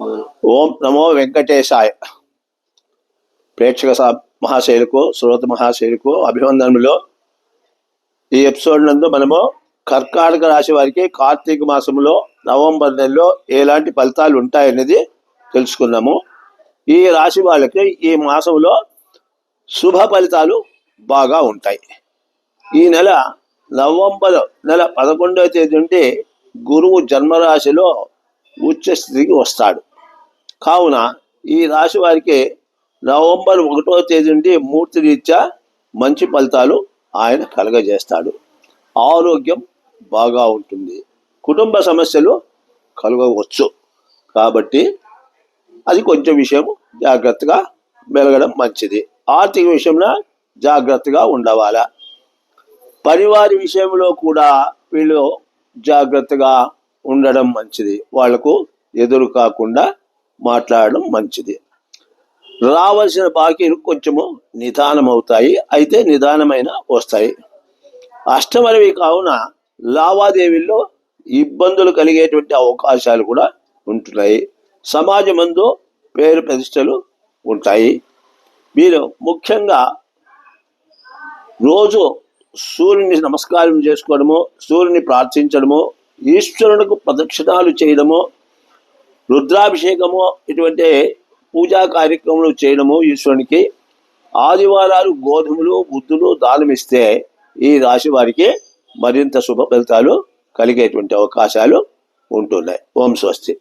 ఓం నమో వెంకటేశాయ. ప్రేక్షక మహాశైలకు శ్రోత మహాశైలకు అభివందనములో. ఈ ఎపిసోడ్ నందు మనము కర్కాటక రాశి వారికి కార్తీక మాసంలో నవంబర్ నెలలో ఎలాంటి ఫలితాలు ఉంటాయనేది తెలుసుకున్నాము ఈ రాశి వాళ్ళకి ఈ మాసంలో శుభ ఫలితాలు బాగా ఉంటాయి. ఈ నెల నవంబర్ నెల పదకొండవ తేదీ నుండి గురువు జన్మరాశిలో ఉచ్చస్థితికి వస్తాడు. కావున ఈ రాశి వారికి నవంబర్ ఒకటో తేదీ నుండి మూర్తి రీత్యా మంచి ఫలితాలు ఆయన కలగజేస్తాడు. ఆరోగ్యం బాగా ఉంటుంది. కుటుంబ సమస్యలు కలగవచ్చు. కాబట్టి అది కొంచెం విషయం జాగ్రత్తగా మెలగడం మంచిది. ఆర్థిక విషయంలో జాగ్రత్తగా ఉండవాలా. పరివారి విషయంలో కూడా వీళ్ళు జాగ్రత్తగా ఉండడం మంచిది. వాళ్ళకు ఎదురు కాకుండా మాట్లాడడం మంచిది. రావాల్సిన బాకీలు కొంచెము నిదానం అవుతాయి అయితే నిదానమైన వస్తాయి. అష్టమరవి కావున లావాదేవీల్లో ఇబ్బందులు కలిగేటువంటి అవకాశాలు కూడా ఉంటున్నాయి. సమాజమందు పేరు ప్రతిష్టలు ఉంటాయి. మీరు ముఖ్యంగా రోజు సూర్యుని నమస్కారం చేసుకోవడము సూర్యుని ప్రార్థించడము ఈశ్వరునికి ప్రదక్షిణాలు చేయడము రుద్రాభిషేకము ఇటువంటి పూజా కార్యక్రమాలు చేయడము ఈశ్వరునికి ఆదివారాలు గోధుమలు బుద్ధులు దానమిస్తే ఈ రాశి వారికి మరింత శుభ ఫలితాలు కలిగేటువంటి అవకాశాలు ఉంటున్నాయి. ఓం స్వస్తి.